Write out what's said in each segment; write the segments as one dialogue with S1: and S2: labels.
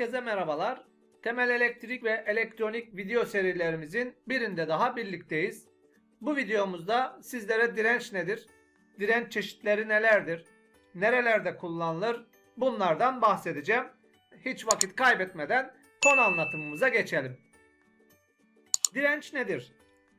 S1: Herkese merhabalar. Temel elektrik ve elektronik video serilerimizin birinde daha birlikteyiz. Bu videomuzda sizlere direnç nedir? Direnç çeşitleri nelerdir? Nerelerde kullanılır? Bunlardan bahsedeceğim. Hiç vakit kaybetmeden konu anlatımımıza geçelim. Direnç nedir?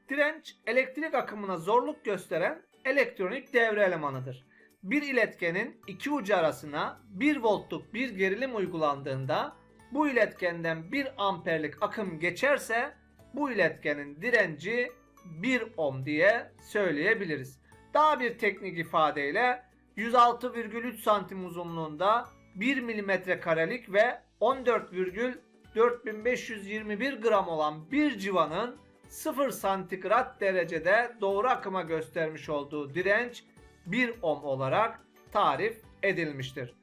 S1: Direnç elektrik akımına zorluk gösteren elektronik devre elemanıdır. Bir iletkenin iki ucu arasına 1 voltluk bir gerilim uygulandığında bu iletkenden 1 amperlik akım geçerse bu iletkenin direnci 1 ohm diye söyleyebiliriz. Daha bir teknik ifadeyle 106,3 santim uzunluğunda 1 milimetre karelik ve 14,4521 gram olan bir civanın 0 santigrat derecede doğru akıma göstermiş olduğu direnç 1 ohm olarak tarif edilmiştir.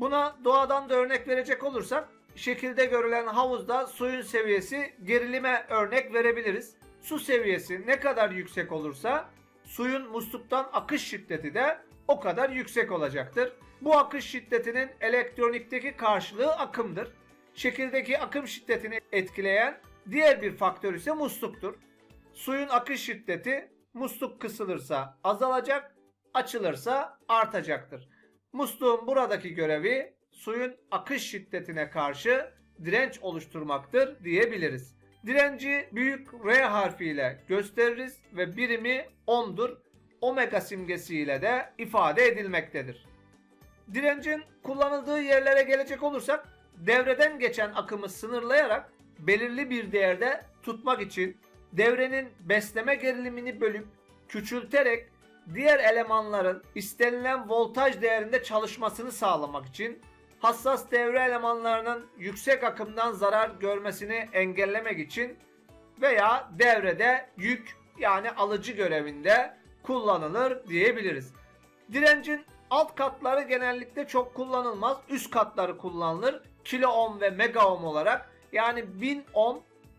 S1: Buna doğadan da örnek verecek olursak şekilde görülen havuzda suyun seviyesi gerilime örnek verebiliriz. Su seviyesi ne kadar yüksek olursa suyun musluktan akış şiddeti de o kadar yüksek olacaktır. Bu akış şiddetinin elektronikteki karşılığı akımdır. Şekildeki akım şiddetini etkileyen diğer bir faktör ise musluktur. Suyun akış şiddeti musluk kısılırsa azalacak, açılırsa artacaktır. Musluğun buradaki görevi suyun akış şiddetine karşı direnç oluşturmaktır diyebiliriz. Direnci büyük R harfiyle gösteririz ve birimi ohm'dur. Omega simgesiyle de ifade edilmektedir. Direncin kullanıldığı yerlere gelecek olursak devreden geçen akımı sınırlayarak belirli bir değerde tutmak için devrenin besleme gerilimini bölüp küçülterek diğer elemanların istenilen voltaj değerinde çalışmasını sağlamak için hassas devre elemanlarının yüksek akımdan zarar görmesini engellemek için veya devrede yük yani alıcı görevinde kullanılır diyebiliriz. Direncin alt katları genellikle çok kullanılmaz. Üst katları kullanılır. Kilo ohm ve mega ohm olarak. Yani 1000 ohm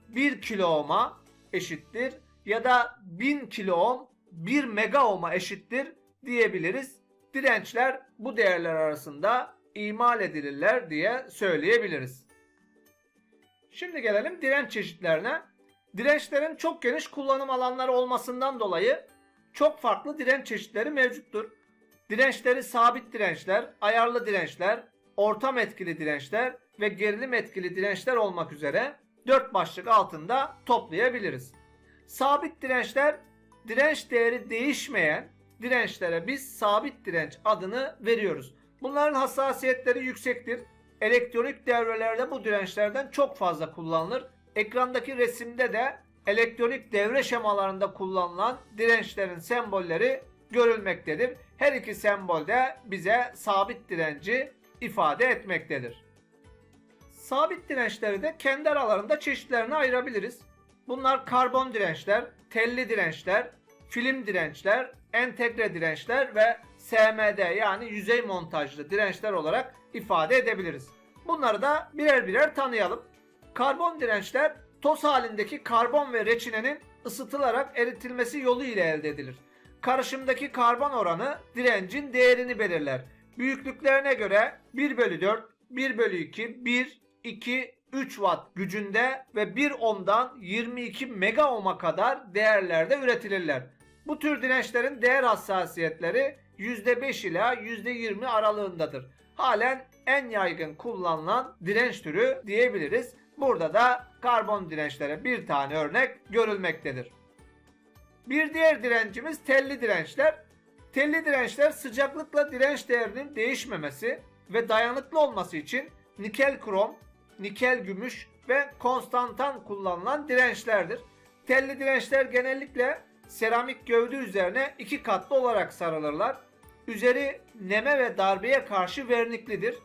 S1: 1 kilo ohm'a eşittir ya da 1000 kilo ohm 1 mega ohm'a eşittir diyebiliriz. Dirençler bu değerler arasında imal edilirler diye söyleyebiliriz. Şimdi gelelim direnç çeşitlerine. Dirençlerin çok geniş kullanım alanları olmasından dolayı çok farklı direnç çeşitleri mevcuttur. Dirençleri sabit dirençler, ayarlı dirençler, ortam etkili dirençler ve gerilim etkili dirençler olmak üzere 4 başlık altında toplayabiliriz. Sabit dirençler direnç değeri değişmeyen dirençlere biz sabit direnç adını veriyoruz. Bunların hassasiyetleri yüksektir. Elektronik devrelerde bu dirençlerden çok fazla kullanılır. Ekrandaki resimde de elektronik devre şemalarında kullanılan dirençlerin sembolleri görülmektedir. Her iki sembol de bize sabit direnci ifade etmektedir. Sabit dirençleri de kendi aralarında çeşitlerine ayırabiliriz. Bunlar karbon dirençler, telli dirençler, film dirençler, entegre dirençler ve SMD yani yüzey montajlı dirençler olarak ifade edebiliriz. Bunları da birer birer tanıyalım. Karbon dirençler toz halindeki karbon ve reçinenin ısıtılarak eritilmesi yolu ile elde edilir. Karışımdaki karbon oranı direncin değerini belirler. Büyüklüklerine göre 1 bölü 4, 1 bölü 2, 1, 2, 3 watt gücünde ve 1 ohm'dan 22 mega ohm'a kadar değerlerde üretilirler. Bu tür dirençlerin değer hassasiyetleri %5 ila %20 aralığındadır. Halen en yaygın kullanılan direnç türü diyebiliriz. Burada da karbon dirençlere bir tane örnek görülmektedir. Bir diğer direncimiz telli dirençler. Telli dirençler sıcaklıkla direnç değerinin değişmemesi ve dayanıklı olması için nikel krom, nikel gümüş ve konstantan kullanılan dirençlerdir. Telli dirençler genellikle seramik gövde üzerine iki katlı olarak sarılırlar. Üzeri neme ve darbeye karşı verniklidir.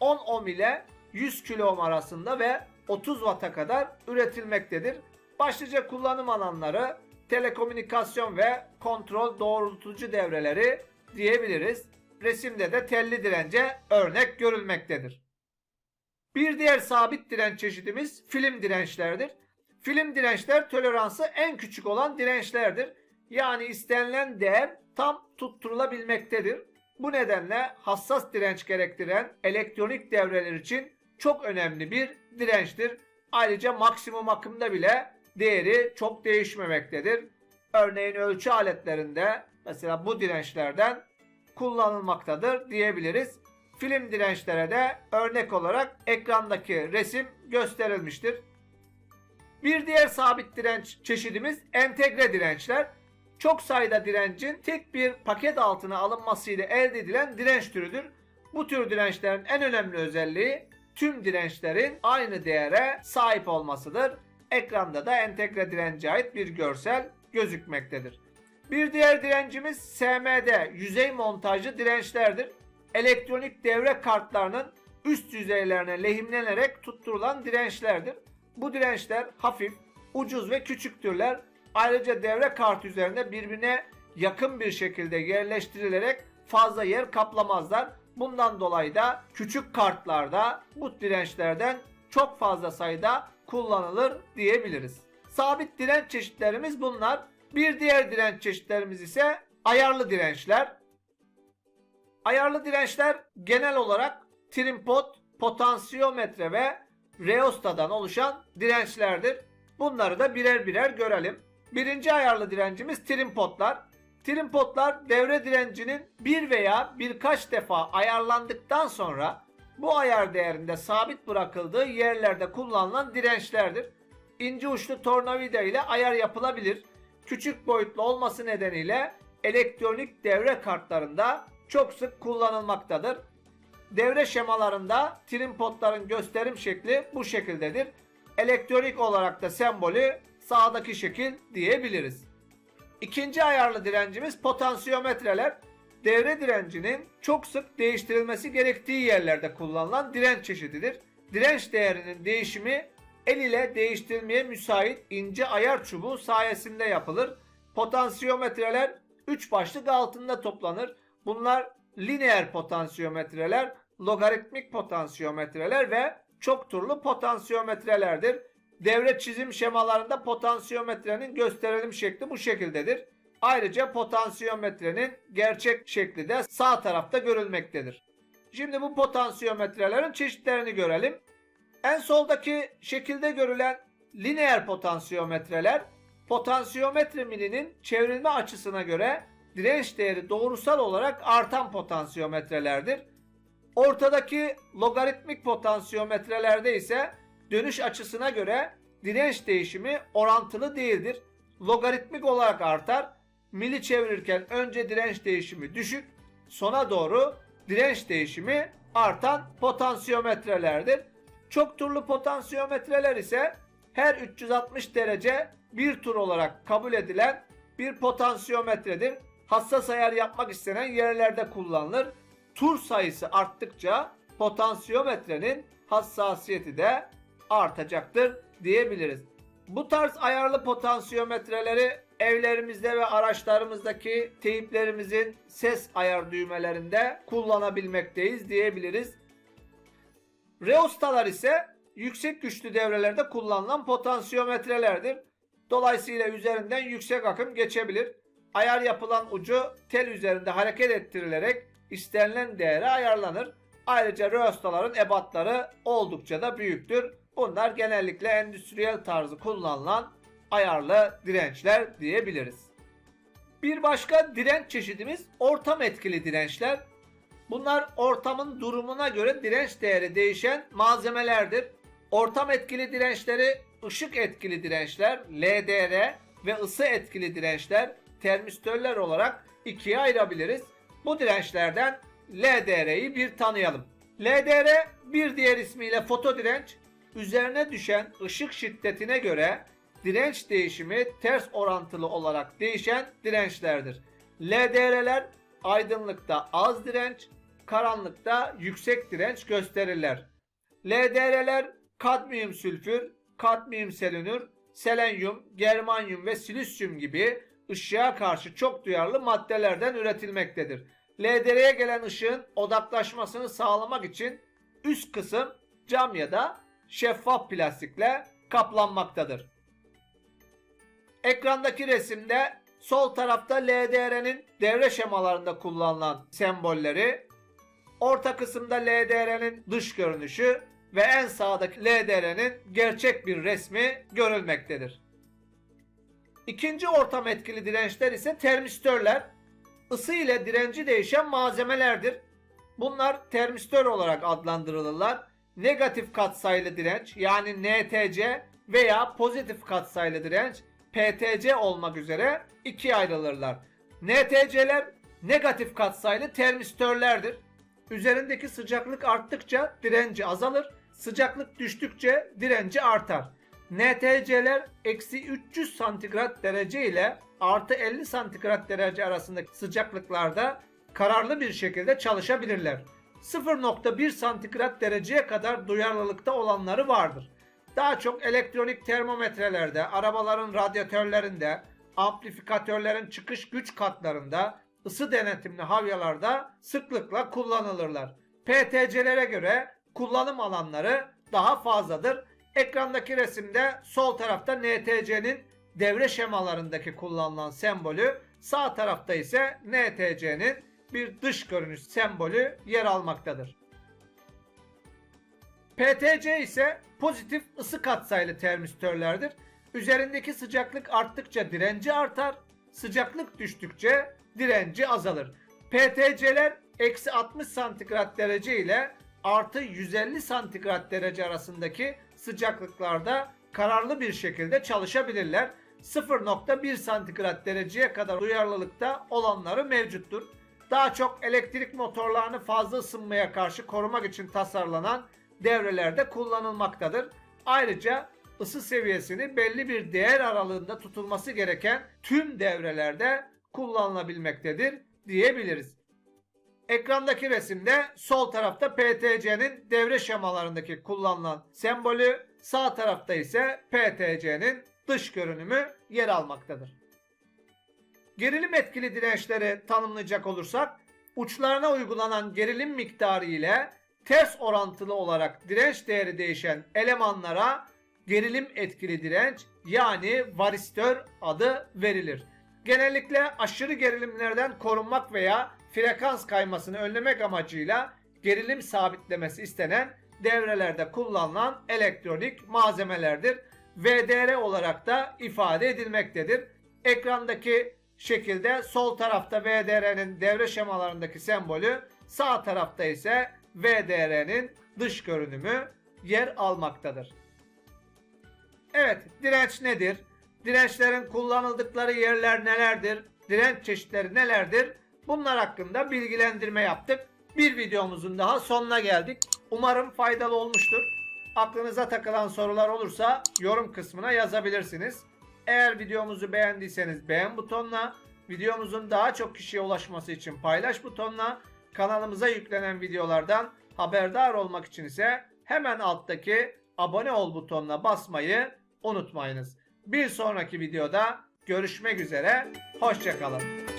S1: 10 ohm ile 100 kilo ohm arasında ve 30 watt'a kadar üretilmektedir. Başlıca kullanım alanları telekomünikasyon ve kontrol doğrultucu devreleri diyebiliriz. Resimde de telli dirence örnek görülmektedir. Bir diğer sabit direnç çeşidimiz film dirençlerdir. Film dirençler toleransı en küçük olan dirençlerdir. Yani istenilen değer tam tutturulabilmektedir. Bu nedenle hassas direnç gerektiren elektronik devreler için çok önemli bir dirençtir. Ayrıca maksimum akımda bile değeri çok değişmemektedir. Örneğin ölçü aletlerinde mesela bu dirençlerden kullanılmaktadır diyebiliriz. Film dirençlere de örnek olarak ekrandaki resim gösterilmiştir. Bir diğer sabit direnç çeşidimiz entegre dirençler. Çok sayıda direncin tek bir paket altına alınmasıyla elde edilen direnç türüdür. Bu tür dirençlerin en önemli özelliği tüm dirençlerin aynı değere sahip olmasıdır. Ekranda da entegre dirence ait bir görsel gözükmektedir. Bir diğer direncimiz SMD yüzey montajlı dirençlerdir. Elektronik devre kartlarının üst yüzeylerine lehimlenerek tutturulan dirençlerdir. Bu dirençler hafif, ucuz ve küçüktürler. Ayrıca devre kartı üzerinde birbirine yakın bir şekilde yerleştirilerek fazla yer kaplamazlar. Bundan dolayı da küçük kartlarda bu dirençlerden çok fazla sayıda kullanılır diyebiliriz. Sabit direnç çeşitlerimiz bunlar. Bir diğer direnç çeşitlerimiz ise ayarlı dirençler. Ayarlı dirençler genel olarak trimpot, potansiyometre ve reostadan oluşan dirençlerdir. Bunları da birer birer görelim. Birinci ayarlı direncimiz trimpotlar. Trimpotlar devre direncinin bir veya birkaç defa ayarlandıktan sonra bu ayar değerinde sabit bırakıldığı yerlerde kullanılan dirençlerdir. İnce uçlu tornavida ile ayar yapılabilir. Küçük boyutlu olması nedeniyle elektronik devre kartlarında çok sık kullanılmaktadır. Devre şemalarında trimpotların gösterim şekli bu şekildedir. Elektronik olarak da sembolü sağdaki şekil diyebiliriz. İkinci ayarlı direncimiz potansiyometreler. Devre direncinin çok sık değiştirilmesi gerektiği yerlerde kullanılan direnç çeşididir. Direnç değerinin değişimi el ile değiştirilmeye müsait ince ayar çubuğu sayesinde yapılır. Potansiyometreler 3 başlık altında toplanır. Bunlar lineer potansiyometreler, logaritmik potansiyometreler ve çok turlu potansiyometrelerdir. Devre çizim şemalarında potansiyometrenin gösterelim şekli bu şekildedir. Ayrıca potansiyometrenin gerçek şekli de sağ tarafta görülmektedir. Şimdi bu potansiyometrelerin çeşitlerini görelim. En soldaki şekilde görülen lineer potansiyometreler potansiyometre milinin çevrilme açısına göre direnç değeri doğrusal olarak artan potansiyometrelerdir. Ortadaki logaritmik potansiyometrelerde ise dönüş açısına göre direnç değişimi orantılı değildir. Logaritmik olarak artar. Mili çevirirken önce direnç değişimi düşük, sona doğru direnç değişimi artan potansiyometrelerdir. Çok turlu potansiyometreler ise her 360 derece bir tur olarak kabul edilen bir potansiyometredir. Hassas ayar yapmak istenen yerlerde kullanılır. Tur sayısı arttıkça potansiyometrenin hassasiyeti de artacaktır diyebiliriz. Bu tarz ayarlı potansiyometreleri evlerimizde ve araçlarımızdaki teyiplerimizin ses ayar düğmelerinde kullanabilmekteyiz diyebiliriz. Reostalar ise yüksek güçlü devrelerde kullanılan potansiyometrelerdir. Dolayısıyla üzerinden yüksek akım geçebilir. Ayar yapılan ucu tel üzerinde hareket ettirilerek istenilen değere ayarlanır. Ayrıca reostaların ebatları oldukça da büyüktür. Bunlar genellikle endüstriyel tarzı kullanılan ayarlı dirençler diyebiliriz. Bir başka direnç çeşidimiz ortam etkili dirençler. Bunlar ortamın durumuna göre direnç değeri değişen malzemelerdir. Ortam etkili dirençleri ışık etkili dirençler, LDR ve ısı etkili dirençler, termistörler olarak ikiye ayırabiliriz. Bu dirençlerden LDR'yi bir tanıyalım. LDR bir diğer ismiyle foto direnç, üzerine düşen ışık şiddetine göre direnç değişimi ters orantılı olarak değişen dirençlerdir. LDR'ler aydınlıkta az direnç, karanlıkta yüksek direnç gösterirler. LDR'ler kadmiyum sülfür, kadmiyum selenür, selenyum, germanyum ve silisyum gibi ışığa karşı çok duyarlı maddelerden üretilmektedir. LDR'ye gelen ışığın odaklaşmasını sağlamak için üst kısım cam ya da şeffaf plastikle kaplanmaktadır. Ekrandaki resimde sol tarafta LDR'nin devre şemalarında kullanılan sembolleri, orta kısımda LDR'nin dış görünüşü, ve en sağdaki LDR'nin gerçek bir resmi görülmektedir. İkinci ortam etkili dirençler ise termistörler. Isı ile direnci değişen malzemelerdir. Bunlar termistör olarak adlandırılırlar. Negatif katsayılı direnç yani NTC veya pozitif katsayılı direnç PTC olmak üzere ikiye ayrılırlar. NTC'ler negatif katsayılı termistörlerdir. Üzerindeki sıcaklık arttıkça direnci azalır, sıcaklık düştükçe direnci artar. NTC'ler eksi 300 santigrat derece ile artı 50 santigrat derece arasındaki sıcaklıklarda kararlı bir şekilde çalışabilirler. 0.1 santigrat dereceye kadar duyarlılıkta olanları vardır. Daha çok elektronik termometrelerde, arabaların radyatörlerinde, amplifikatörlerin çıkış güç katlarında, ısı denetimli havyalarda sıklıkla kullanılırlar. PTC'lere göre kullanım alanları daha fazladır. Ekrandaki resimde sol tarafta NTC'nin devre şemalarındaki kullanılan sembolü, sağ tarafta ise NTC'nin bir dış görünüş sembolü yer almaktadır. PTC ise pozitif ısı katsayılı termistörlerdir. Üzerindeki sıcaklık arttıkça direnci artar, sıcaklık düştükçe direnci azalır. PTC'ler eksi 60 santigrat derece ile artı 150 santigrat derece arasındaki sıcaklıklarda kararlı bir şekilde çalışabilirler. 0.1 santigrat dereceye kadar duyarlılıkta olanları mevcuttur. Daha çok elektrik motorlarını fazla ısınmaya karşı korumak için tasarlanan devrelerde kullanılmaktadır. Ayrıca ısı seviyesini belli bir değer aralığında tutulması gereken tüm devrelerde kullanılabilmektedir diyebiliriz. Ekrandaki resimde sol tarafta PTC'nin devre şemalarındaki kullanılan sembolü, sağ tarafta ise PTC'nin dış görünümü yer almaktadır. Gerilim etkili dirençleri tanımlayacak olursak, uçlarına uygulanan gerilim miktarı ile ters orantılı olarak direnç değeri değişen elemanlara gerilim etkili direnç yani varistör adı verilir. Genellikle aşırı gerilimlerden korunmak veya frekans kaymasını önlemek amacıyla gerilim sabitlemesi istenen devrelerde kullanılan elektronik malzemelerdir. VDR olarak da ifade edilmektedir. Ekrandaki şekilde sol tarafta VDR'nin devre şemalarındaki sembolü, sağ tarafta ise VDR'nin dış görünümü yer almaktadır. Evet, direnç nedir? Dirençlerin kullanıldıkları yerler nelerdir? Direnç çeşitleri nelerdir? Bunlar hakkında bilgilendirme yaptık. Bir videomuzun daha sonuna geldik. Umarım faydalı olmuştur. Aklınıza takılan sorular olursa yorum kısmına yazabilirsiniz. Eğer videomuzu beğendiyseniz beğen butonuna, videomuzun daha çok kişiye ulaşması için paylaş butonuna, kanalımıza yüklenen videolardan haberdar olmak için ise hemen alttaki abone ol butonuna basmayı unutmayınız. Bir sonraki videoda görüşmek üzere, hoşçakalın.